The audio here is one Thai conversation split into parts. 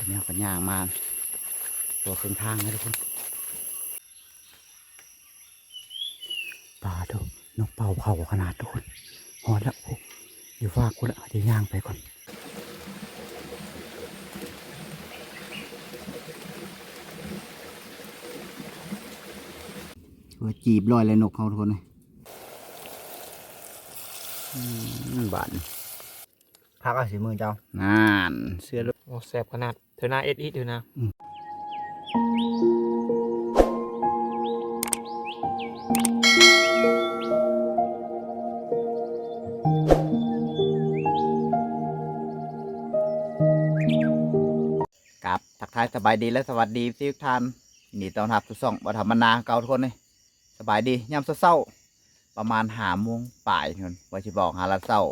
อันนี้ก็ย่างมา ตัวครึ่งทางนะทุกคนปลาดูนกเป่าเผาขนาดทุกคนหอนแล้วโอ้อยู่ฟากกูแล้วเดี๋ยวย่างไปก่อนว่าจีบลอยเลยนกเขาทุกคนเลยอืมบาดนี่พักเอาสีมือเจ้านั่นเสื้อลูกโอ้แสบขนาด เธอหน้าเอ็ดอีเธอนะกับทักทายสบายดีและสวัสดีทุกท่านยินดีต้อนรับทุกช่องวัฒนมนาเก่าทุกคนเลยสบายดียามเศร้าๆประมาณหาโมงป่ายทุกคนว่าจะบอกหาลัดเศร้า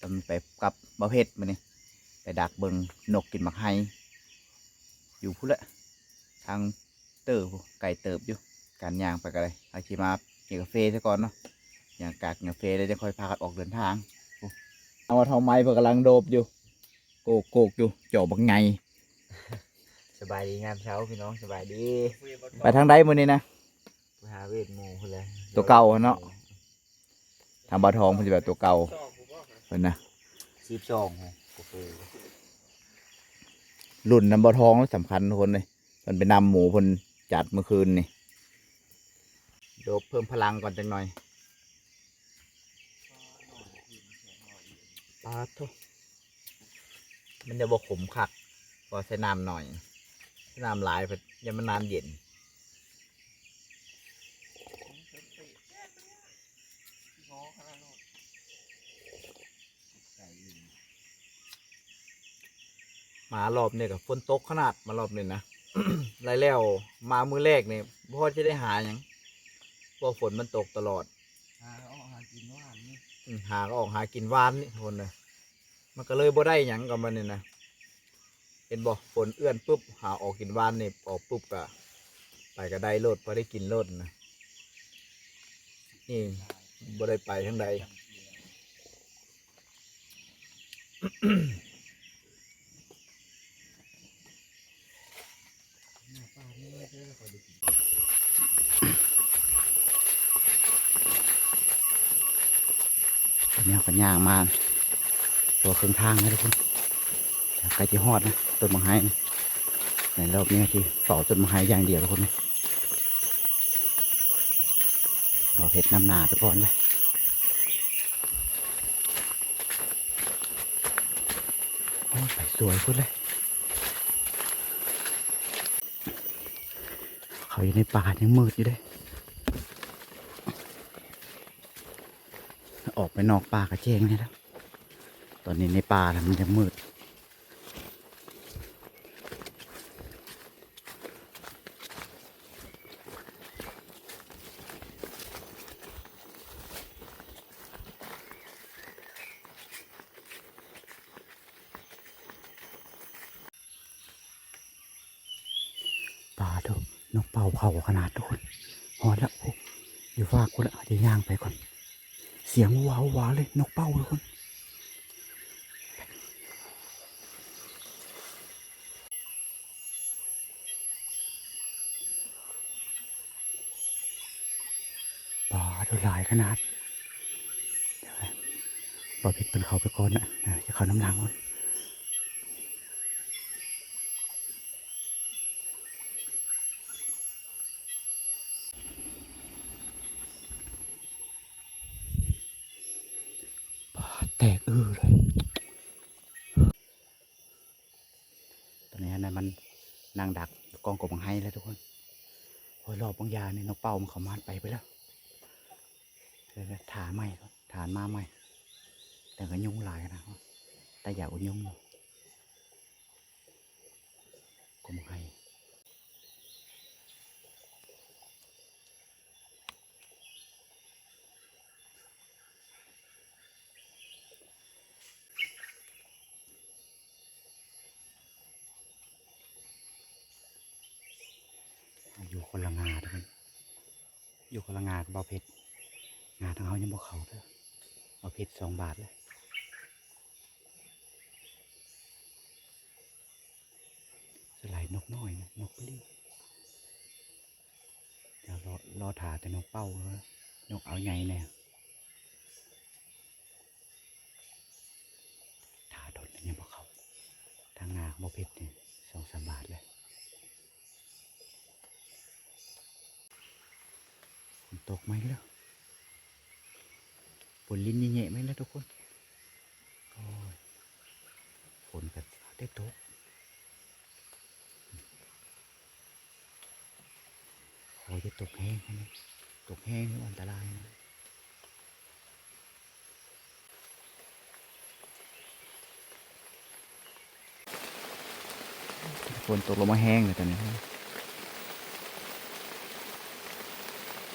ตอนไปกับบ่เพชรมานี่ไปดักเบิงนกกินหมักไฮ อยู่พุ่นละทางเติบพู้นไก่เติบอยู่การย่างไปกันเลยอาชีมากินกาแฟซะก่อนเนาะย่างกากกินกาแฟแล้วจะค่อยพากันออกเดินทางพู้เอามาทำไมเพื่อกำลังโดบอยู่โกกโกกอยู่จ่อบังไงสบายดีงามเช้าพี่น้องสบายดี ไปทางใดมื้อนี้นะไปหาเวทหมูพุ่นเลยตัวเก่าเนาะทางบ่าวทองเพิ่นสิแบบตัวเก่าเพิ่นนะสิบสองโอเค รุ่นนำบ่าวทองสำคัญทุกคนเลยมันไปนำหมูเพิ่นจัดเมื่อคืนนี่โดบเพิ่มพลังก่อนจังหน่อยปาทุมันจะบกขมขักพอใส่น้ำหน่อยใส่น้ำหลายเพิ่อยังมันน้ำเย็น มารอบเนี่ยกับฝนตกขนาดมารอบเนี่ยนะไรแล้วมามือแรกเนี่ยพ่อจะได้หาอย่างเพราะฝนมันตกตลอด หาเอาหากินว่านนี่อืมหาก็ออกหากินหวานนี่ทนเลยมันก็เลยบ่ได้หยังกับมันเนี่ยนะเห็นบ่ฝนเอื้อนปุ๊บหาออกกินหวานนี่ออกปุ๊บก็ไปก็ได้โลดพอได้กินโลดนะนี่บ่ได้ไปทั้งใด อันนี้ก็ย่างมา ตัวครึ่งทางนะทุกคนใกล้จะฮอดนะต้นมะไฮนะในรอบนี้ที่เฝ้าต้นมะไฮอย่างเดียวทุกคนนะเราเพชรนำหนาไปก่อนเลยโอ้ยไปสวยพุ่นเลย เขาอยู่ในป่ายังมืดอยู่เลยออกไปนอกป่ากระเจงนี่แล้ว ตอนนี้ในป่าน่ะมันจะมืด ป่าดูนกเป่าเผาขนาดทุกคนหอนแล้วโอ้อยู่ฟากกูแล้วเดี๋ยวย่างไปก่อน เสียงว้าวว้าเลยนกเป้าทุกคน ปลาดู หลายขนาดเดี๋ยวให้บอพิดเป็นเขาไปก่อนนะจะเขาน้ำลังก่อนปลาแตกเออเลย ตอนนี้นะมันนั่งดักกองกบมังไห้แล้วทุกคนโอ้ยรอบบางยาเนี่ยนกเป้ามันเขามานไปไปแล้ว ใหม่ก่อนฐานมาใหม่ แต่ก็ยุ่งหลายนะแต่อยากเอายุ่งกลมไห้อยู่คนละงาทุกคนอยู่คนละงากับเบาเพชร งาทางเขายังบอกเขาเด้อเอาเพชรสองบาทเลยนกน้อยนะนกเลี้ยวเดี๋ยวรอรอถาแต่นกเป้าเลยนกเอาใหญ่แน่ถาโดนแล้วยังบ่เขาทางนาบ่เผ็ดนี่สองสามบาทเลยฝนตกไหมแล้ว นลิ้นเย่ไหมแล้วทุกคนโอ้ยฝนก็ได้ตกขอจะตกแห้งนะตกแห้งนี่อันตรายนะฝนตกลงมาแห้งเลยตอนนี้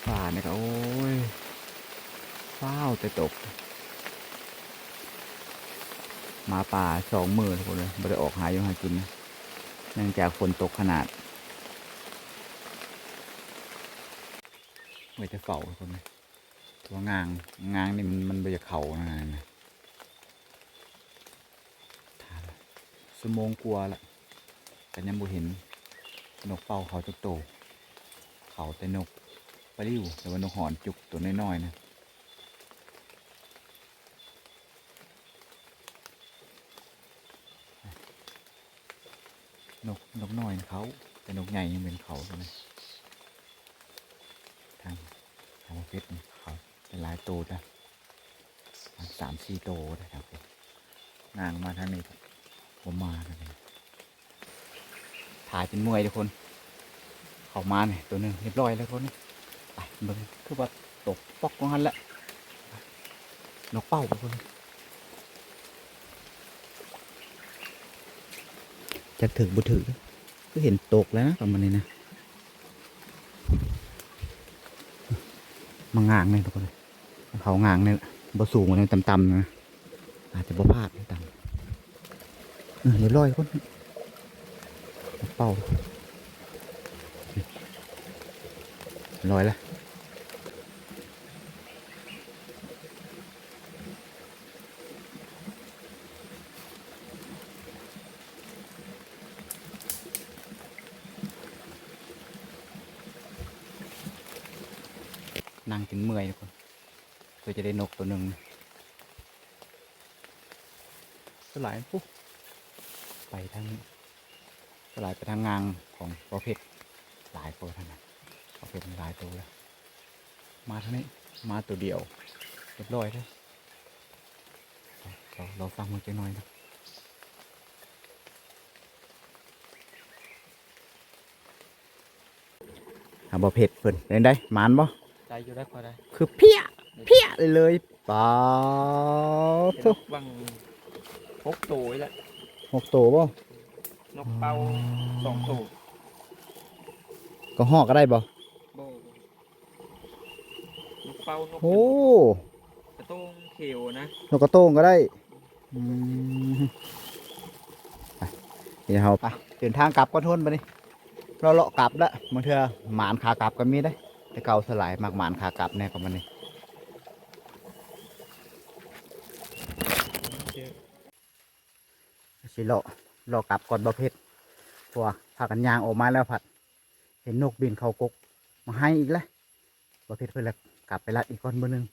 ป่าเนี่ยก็โอ้ย เฝ้าวแต่ตก มาป่าสองมือทุกคนเลยไม่ได้ออกหาอยู่หากินนะเนื่องจากฝนตกขนาดไว้จะเฝ้าคนนะตัวงาง งางนี่มันมันไปจะเข่านะนะทาละสมงกลัวละแต่ยังบ่เห็น นกเป่าเขาจะโต เขาแต่นกปลิ้วแต่ว่านกหอนจุกตัวน้อยๆนะ นกน้อยเขาแต่นกใหญ่ยังเป็นเขาเลยทางทางเฟสนี่เขาเป็นหลายตัวจ้ะสามสี่ตัวนะครับนางมาทางนี้ผมมาทางนี้ถ่ายเป็นมวยทุกคน เขามาเนี่ยตัวหนึ่งเรียบร้อยแล้วคนนี้ไปเบิ่งคือว่าตกปอกของหันละนกเป้าทุกคนจะถึงบุถือ ก็เห็นตกแล้วนะประมาณนี้นะมางางเลยทุกคนเลยเขางางเนี่ยบ่สูงกว่านี้ต่ำๆนะอาจจะบ่พลาดต่ำเออเรียบร้อยคนเป่าลอยแล้ว นั่งจนเมื่อยทุกคนเพื่อจะได้นกตัวหนึ่งสลายปุ๊บไปทางสลายไปทางงางของประเภทหลายตัวทางนั้นประเภทหลายตัวแล้วมาทางนี้มาตัวเดียวเรียบร้อยเลยเราเราฟังมันจะน้อยนะหาบ่เผ็ดเพิ่นเป็นได้หมานบ่ ใจอยู่ได้พอได้คือเพี้ยเพี้ยเลยเลยป้าเห็นทุนกบังพกตัวนี่แหละหกตัวบ่นกเป่าสองตัวก็หอกก็ได้บ่โบนกเป่านกโอ้กระโต้งเขียวนะนกกระโต้งก็ได้อืมไปเดี๋ยวเราไปเดินทางกลับก็ทนไปนี่เราเลาะกลับแล้วบางเทื่อหมานขากลับก็มีได้ แต่เก่าสลายมากหมานขากลับแน่กว่ามันนี่สิเลาะเลาะกลับก่อนบ่เพชรพว่าพากันยางออกมาแล้วผัด เห็นนกบินเข้ากก มาให้อีกแล้วบ่เพชรเพื่อนละกลับไปรัดอีกก้อนเบอร์หนึ่ง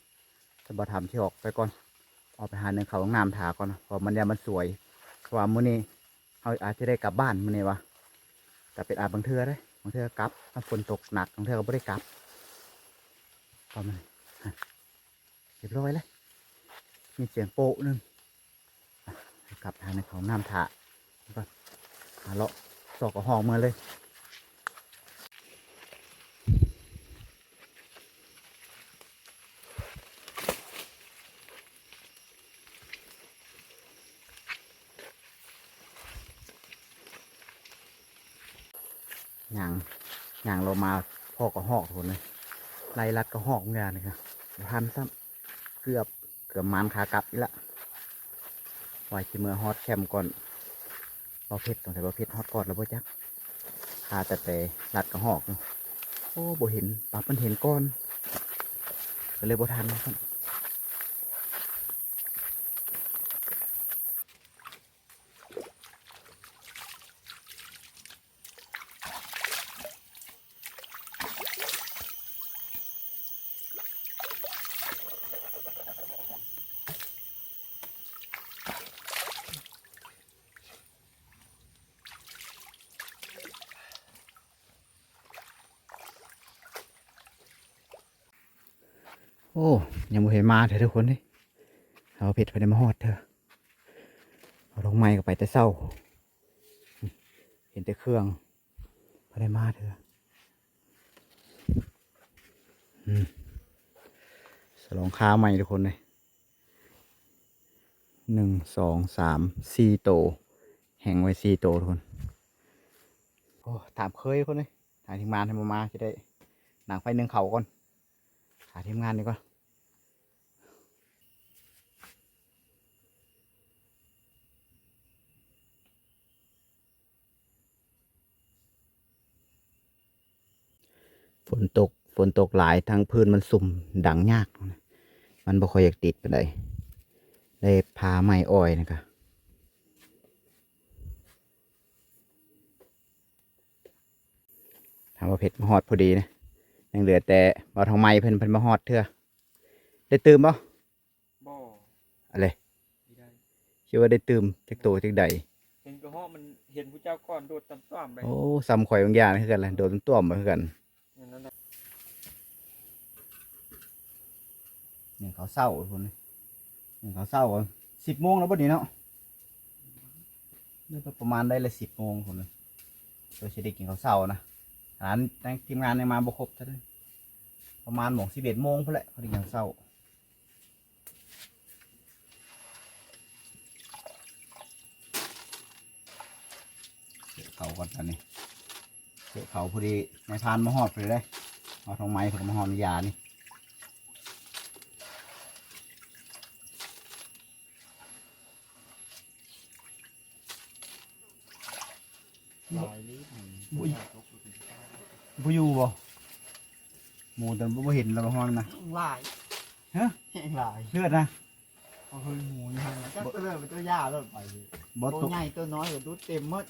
จะบ่ทำที่ออกไปก่อนออกไปหาเนื้อเขาห้องน้ำถาก่อนเพราะมันยามันสวยเพราะว่ามื้อนี้เขาอาจจะได้กลับบ้านมื้อนี้วะกลับเป็นอาจบางเทือได้บางเทือกลับถ้าฝนตกหนักบางเทือก็ไม่ได้กลับ ประมาณเรียบร้อยแล้วมีเสียงโป๊ะหนึงอะกลับทางในเขาห้องน้ำถาก่อนหาเลาะสอกกับหองมาเลยอย่างอย่างเรามาพอก็หอกคนเลย ไล่รัดก็หอกเหมือนนนะครับพันซ้ำเกือบเกือบมันขากลับอีกละปล่อยที่เมื่อฮอตแคมก่อนบอเพชรตรงแต่บอเพชรฮอตก่อนแล้วบ่จักขาแต่แต่รัดก็หอกโอ้บ่เห็นปั๊บมันเห็นก้อนก็เลยบ่ทันนะครับ โอ้ยังไมาเถอะทุกคนนี่เอาเผ็ดไปในมาฮอดเถอะเอาลงไม้ก็ไปแต่เศร้า เห็นแต่เครื่องไปได้มาเถอะอืมสลองค้าใหม่ทุกคนเลยหนึ่งสองสามสี่โต แห่งไว้สี่โตทุกคนโอ้ถามเคยคนเลยถามทีมงานให้มามาจะได้หนังไฟหนึ่งเขาก่อนหาทีมงานดีกว่า นตกฝนตกหลายทางพื้นมันสุ่มดังยากนะมันบ่ค่อยอยากติดไปเลยได้พาไม้อ้อยนะครับถามว่าเพชรมาฮอดพอดีนะยังเหลือแต่บ่าวทองไม้เพิ่นเพิ่นมาฮอดเถอะได้ตื่มบ่บ่อะไรไม่ได้คิดว่าได้ตื่มจักโตจักใดเห็นกระห้อมันเห็นผู้เจ้าก่อนโดดตำต้อมไปโอ้ซ้ำข่อยบางอย่างคือกันแหละโดนต้วมมาคือกัน อย่างนั้นนะเนี่ยเขาเศร้าคนเนี่ยเขาเศร้าสิบโมงแล้วบ่นี้เนาะนี่ก็ประมาณได้ละสิบโมงคนเลยเราจะได้กินข้าวเศร้านะร้านทีมงานยังมาบ่ครบซะด้วยประมาณหมองสิบเอ็ดโมงเพื่อแหละพอดีกินข้าวเศร้าเกี่ยวเขาก่อนตอนนี้ เกี่ยวเขาพอดีนายพรานมาหอดไปเลยเอาทองไม้ผมมาหอดยานี่ลายลิ้นบุยบุยูบ่หมูตอนบ่เห็นเราห้องนะลายฮะแห้งลายเลือดนะเอาเฮ้ยหมูนี่ฮะจักตัวเลยเป็นตัวยาแล้วไปบ่ตัตวกใหญ่ตัวน้อยก็ดูเต็มหมด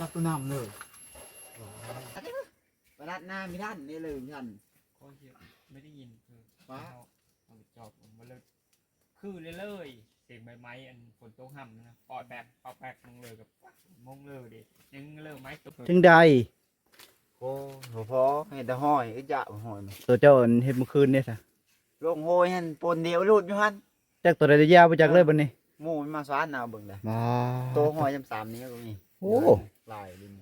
จักตัวน้ำเลยประดัดหน้ามีด้านนี่เลยท่านก็เหี้ยไม่ได้ยินคือฟ้าเอาไปจอบผมมาเลยคือเลยเลยเสียงใบไม้อันฝนตกห่ำนะปอดแบบปอดแบบมงเลยกับมงเลยดิยังเลิกไม้ตกจังใดโอ้โหพอเห็นแต่ห้อยก็จะห้อยตัวเจ้าอันเฮ็ดเมื่อคืนเนี่ยซะลงห้อยหันปนเดียวรูดอยู่หันจักตัวใดจะยาวไปจากเลยบัดนี้ หมูมันมาสวานเอาเบิ่งได้มาโตห้อยจำสามนี้วก็มีโอ้ลายดิน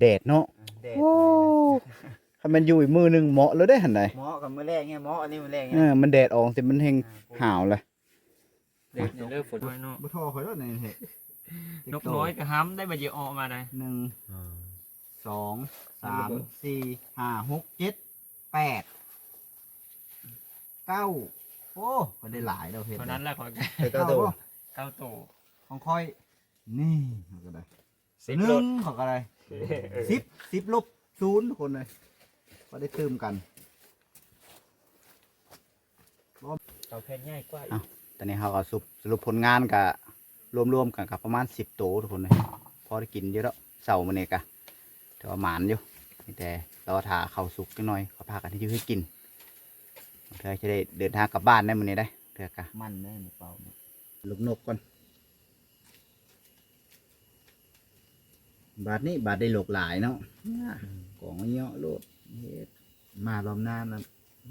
แดดเนาะแดดโอ้ถ้ามันอยู่อีกมือหนึงเหมาะแล้วได้หั่นใดหมอกับมือแรกไงหมออันนี้มือแรกไงเออมันแดดออกสิมันแห้งห่าวเลยเด็กเนี่ยเลิกฝนน้อยเนาะบ่ทอข่อยแล้วนี่เฮ็ดนกน้อยก็ห้ำได้มาเยอะออกมาได้หนึ่งสองสามสี่ห้าหกเจ็ดแปดเก้า โอ้ก็ได้หลายแล้วเห็นเพราะนั้นแหละขอแกเฮ็ดตัวโตเก้าโตของค่อย นี่เขาก็ได้สิบหรนึ่ถงเขาก็ได้สิบสิบลบศูนย์ทุกคนเลยก็ได้เติมกันเต่าแพนง่ายกว่าอ้าวตอนนี้เขาก็สรุปสรุปผลงานกับรวมๆกันกับประมาณสิบโตวทุกคนเลยพอได้กินเยอะแล้วเสาร์มันเอกะแต่ว่าหมานอยู่มีแต่รอถ่าเขาวสุกจักหน่อยเขาพากันที่จะให้กิน เธอจะได้เดินทางกลับบ้านได้มื้อนี้ได้เถอะกะมันแน่นเปล่าลูกนกก่อนบาทนี้บาทได้หลกหลายเนาะของเยอะโลดเฮ็ดมารอบหน้านะ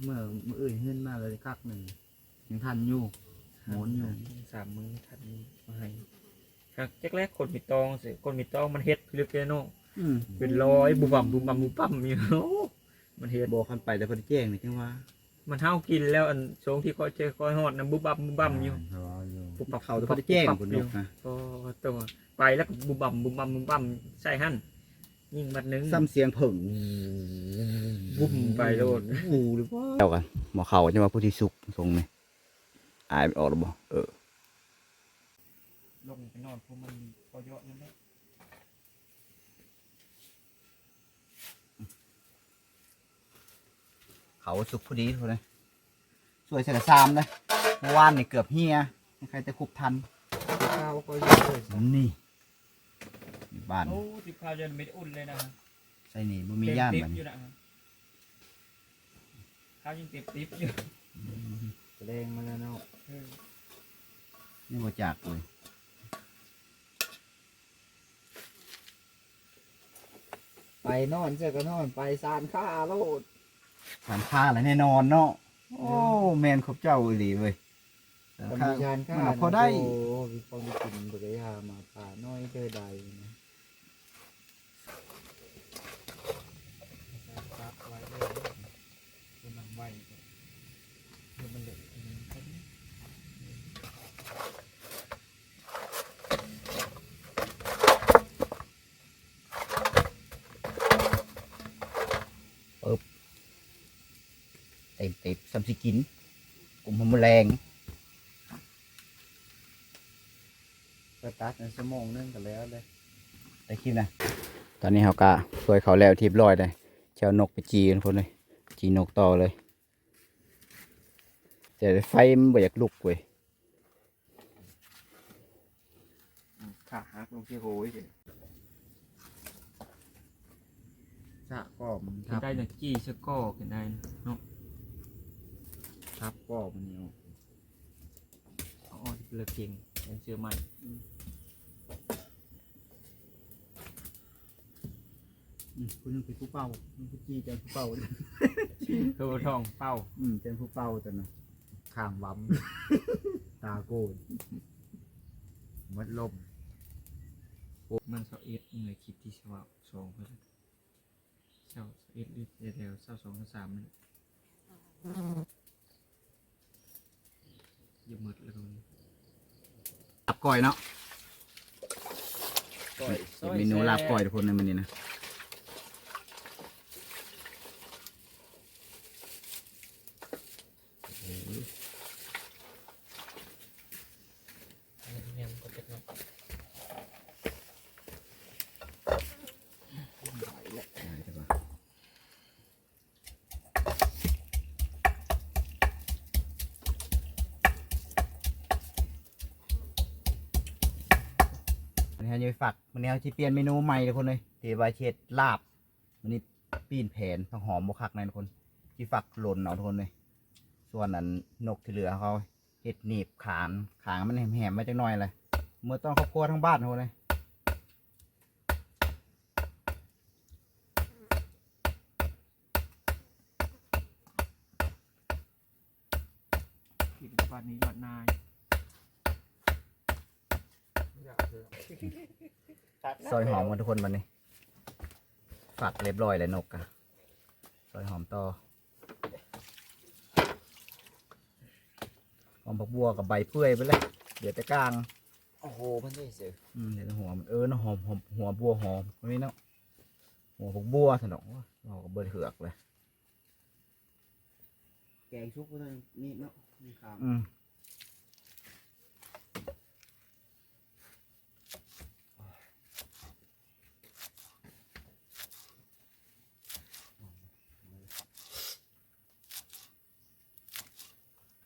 เมื่อเมื่ออื่นขึ้นมาเลยคักหนึ่งยังทันอยู่หมุนอยู่สามมือทันมาให้ครับแรกๆคนมีตองสิคนมีตองมันเฮ็ดพิลึกเลยเนาะอืมเป็นร้อยบุบบัมบุบบัมบุบบัมอยู่โอ้มันเฮ็ดบอกคันไปแต่เพิ่นแจ้งนี่จังว่า มันเท่ากินแล้วอันช่วงที่คอยเจอคอยหอดนะบุบบัมบุบบัมอยู่รออยู่ปุบปับเขาแต่เพิ่นแจ้งปุบเพิ่นปันบกนะก็ตัวไปแล้วก็บุบบัมบุบบัมบุบบัมใส่หั่นยิงบัดหนึงซ้ำเสียงผึ่งบุ้มไปโลดอูหรือว่าเจ้ากันหมอเขาจะมาผู้ที่สุกทรงนี่อายออกหรือบ่เออลงไปนอนพวกมันพอเยอะนั่นแหละ เขาสุกพอดีทุกคนเลยสวยเสร็จละซามเลยเมื่อวานนี่เกือบเฮียใครจะคุบทันข้าวก็เยอะเลยนี่อยู่บ้านโอ้ติดข้าวเย็นไม่ได้อุ่นเลยนะใส่นี่บ่มีย่านเต็มบัดติ๊บอนี้ยู่นะข้าวยังเต็มติ๊บอยู่แสดงมาแล้วเนาะเออนี่บ่จากเลยไปนอนเจอก็นอนไปซานข้าโลด สามค่าอะไรแน่นอนเนาะโอ้แมนครบเจ้าอีหลีเว้ยสามก็ค่ามีชานค่ามันเอาพอได้โอ้มีความกินบริยามาป่าน้อยเจอใดนะครับไว้ เลยคือมันไว้คือมันเหลืออืมแค่นี้เต็มเต็มสัมสิกินกลุ่มแมลงก็ตัดในสมองนึงก็แล้วเลยได้คลิปนะ ตอนนี้เขาก็ช่วยเขาแล้วทีบร้อยเลยเจ้านกไปจีกันคนเลยจีนกต่อเลยแต่ไฟมันบ่อยากลุกเว้ยขาหักลงที่โหยเฉยสะกรอบมันกินได้นะจี้สกอกินได้นะเนาะ ทับกรอบมันเนี่ยอ๋อเลือกเก่งยังเชื่อใหม่อืมคุณนึงเป็นผู้เป่าคุณผู้จี้เป็นผู้เป่าคือว่าทองเป้าอืมเป็นผู้เป่าแต่นะข้างวั้มตาโกนมัดลมเมืองเสาเอ็ดเหนื่อยคลิปที่สว่าสองเพื่อนเศร้าเอ็ดเอ็ดเดียวเศร้าสองสาม มันอย่ามืดแล้วกันลาบก้อยเนาะก้อยเมนูลาบก้อยทุกคนในมันนี้นะ เนี่ยมันก็เป็นเนาะันาจะไปฝักวันนี้เราจะเปลี่ยนเมนูใหม่ทุกคนเลยที่ว่าเช็ดลาบวันนี้ปีนแผนผักหอมบวคักในทุกคนที่ฝักหล่นเอาทุกคนเลยส่วนนั้นนกที่เหลือเขาเห็ดหนีบขานขางมันแหมๆมาจังหน่อยเลยเมื่อต้อนครอบครัวทั้งบ้านทุกคนเลยกินวันนี้วันนาย ซอยหอมกันทุกคนวันนี้ฝักเรียบร้อยเลยนกอะซอยหอมต่อหอมผักบัวกับใบเปื่อยไปเลยเดี๋ยวแต่กลางโอ้โหมันได้เสืออืมเดี๋ยวแต่หัวมันเออเนาะหอมหอมหัวบัวหอมไม่เนาะหัวผักบัวสนองเราก็เบิดเหือกเลยแกงชุบก็ต้องนี่เนาะมีขามอืม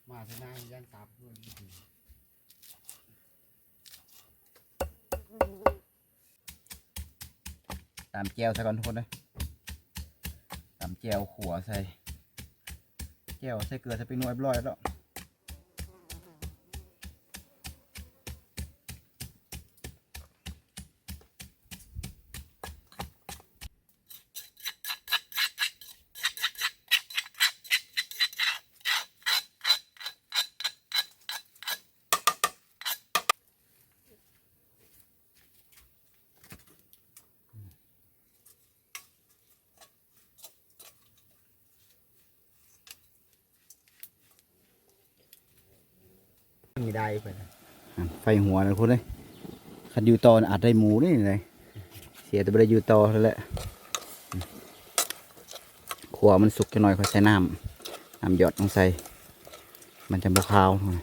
มาที่หน้าย่างตามด้วย ตามแจวใส่ก่อนทุกคนเลยตามแจวขัวใส่แจวใส่เกลือใส่ไปนวดเรียบร้อยแล้ว มี ไปนะไฟหัวนะทุกคนเลยคันอยู่ต่อนอาจได้หมูนี่เลยเสียแต่ไม่ได้อยู่ต่อแล้วแหละขัวมันสุกจะหน่อยค่อยใส่น้ำน้ำหยดลงใส่ มันจะบคาวหน่อย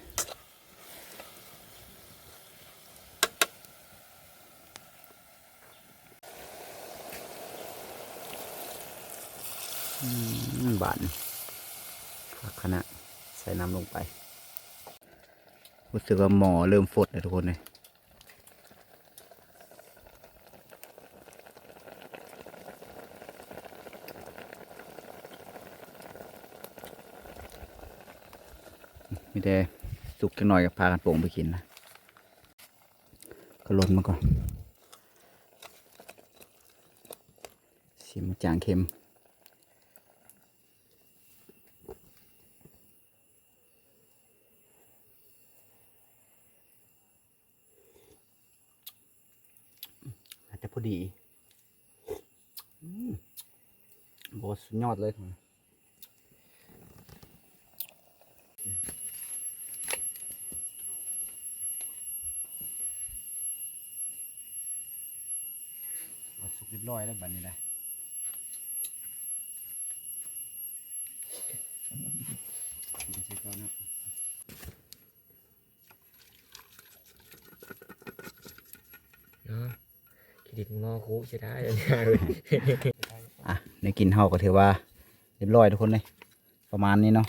บานผักขณะใส่น้ำลงไป รู้สึกว่าหมอเริ่มฟดเลยทุกคนเลยมีแต่สุกจังหน่อยกับพากันโป่งไปกินนะก็ลดมาก่อนชิมจางเค็ม อดีบอสยอดเลยสุกเรียบร้อยแล้วบัดนี้เลยเดี๋ยวใช้ก่อนนะ เนาะคิ ดิตงอคูใช่ได้อันนี้เลยอะในกินเฮาก็ถือว่าเรียบร้อยทุกคนเลย ประมาณนี้เนาะ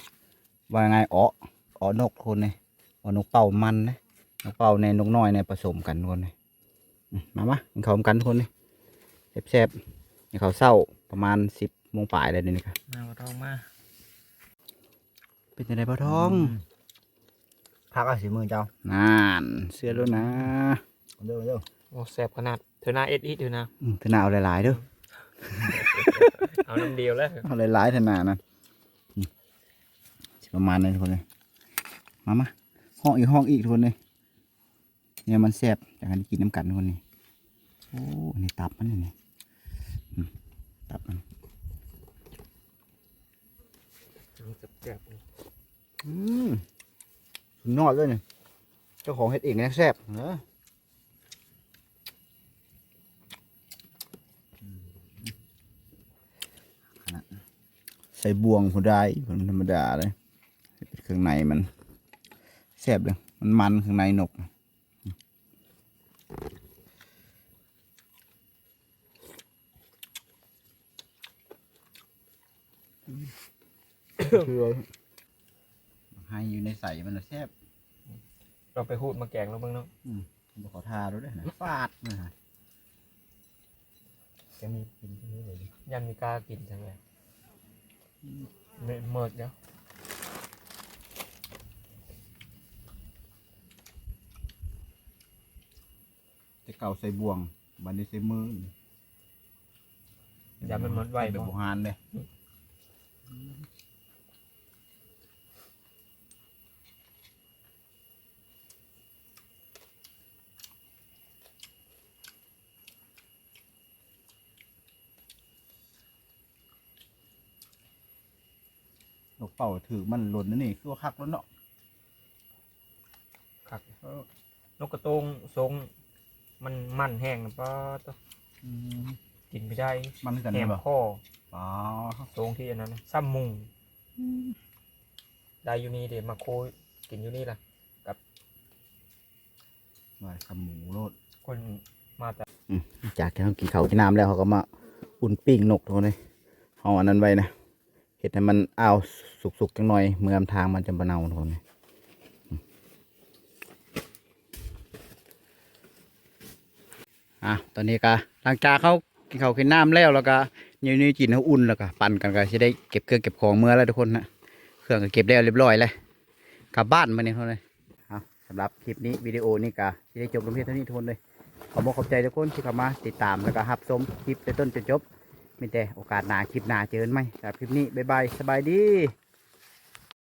ว่าไงอ๋ออ๋อนกทุกคนเลยอ๋อนกเป่ามันนะนกเป่าในนกน้อยในผสมกันทุกคนเลยอืมมามากินข้าวพร้อมกันทุกคนเลยแซ่บๆกินข้าวเศร้าประมาณสิบโมงป่ายเลยเดี๋ยวนี้ครับมาบ่ต้องมาเป็นยังไงพ่อท้องพักเอาสีมือเจ้าน่านเสื้อแล้วนะเร็วเร็วโอ้แซ่บขนาด เธอหน้าเอ็ดอีดอยู่นะอืมธนาเอาหลายๆเด้อเอาน้ำเดียวแล้วเอาหลายๆธนานะอืมสิประมาณนั้นทุกคนเลยมามาห้องอีกห้องอีกทุกคนเลยเนี่ยมันแซ่บจากการกินน้ำกันทุกคนนี่โอ้อันนี่ตับมันนี่นี่อืมตับมันแซ่บอืมสุดยอดเลยเนี่ยเจ้าของเฮ็ดเองนะแซ่บเนอะขนาดใส่บวงผู้ได้ผมธรรมดาเลยเป็นเครื่องในมันแซ่บเลยมันมันข้างในนกคือให้อยู่ในใส่มันน่ะแซ่บเราไปหูดมาแกงแล้วบ้างเนาะบ่ขอทาด้วยนะฟาดนะฮะจะมีกินที่นี่เลยยันมีกล้ากินจังเลย เมเมิดเดี๋ยวแต่เก่าใส่บ่วงบันนี้ใส่มืออย่ามันหมดไว แบบบ่โบราณเลย เป่าถือมันหล่นนั่นนี่คือว่าคักแล้วเนาะครับนกกระตงทรงมันมันแห้งนะป้าตัวกินไม่ได้มันคือกันแหได้มป่ะข้ออ๋อทรงที่อันนั้นนะซ้ำมุงได้อยู่นี่เดี๋ยวมาโคยกินอยู่นี่ล่ะว่าคำหมูโลดคนมาแต่ จากที่เขากินเขาวกินน้ำแล้วเขาก็มาอุ่นปิ้งนกทุกคนเลยเอาอันนั้นไว้นะ เห็ดให้มันอ้าวสุกๆจังหน่อยเมื่อมทางมันจะบะเนาทุกคนอะตอนนี้ก็หลังจากเขากินเขาวกินน้ำแล้วแล้วก็ยืนนี่กินเขาอุ่นแล้วก็ปั่นกันก็จะได้เก็บเครื่องเก็บของเมื่อแล้วทุกคนนะเครื่องก็เก็บแล้วเรียบร้อยเลยกลับบ้านมาเนี่ยทุกคนเลยเอาสำหรับคลิปนี้วิดีโอนี้ก็จะได้จบลงเพียงเท่านี้ทุกคนเลยขอบอกขอบใจทุกคนที่เข้ามาติดตามแล้วก็รับชมคลิปแต่ต้นจนจบ มีแต่โอกาสหนาคลิปหนาเจอไหมจากคลิปนี้บ๊ายบายสบายดี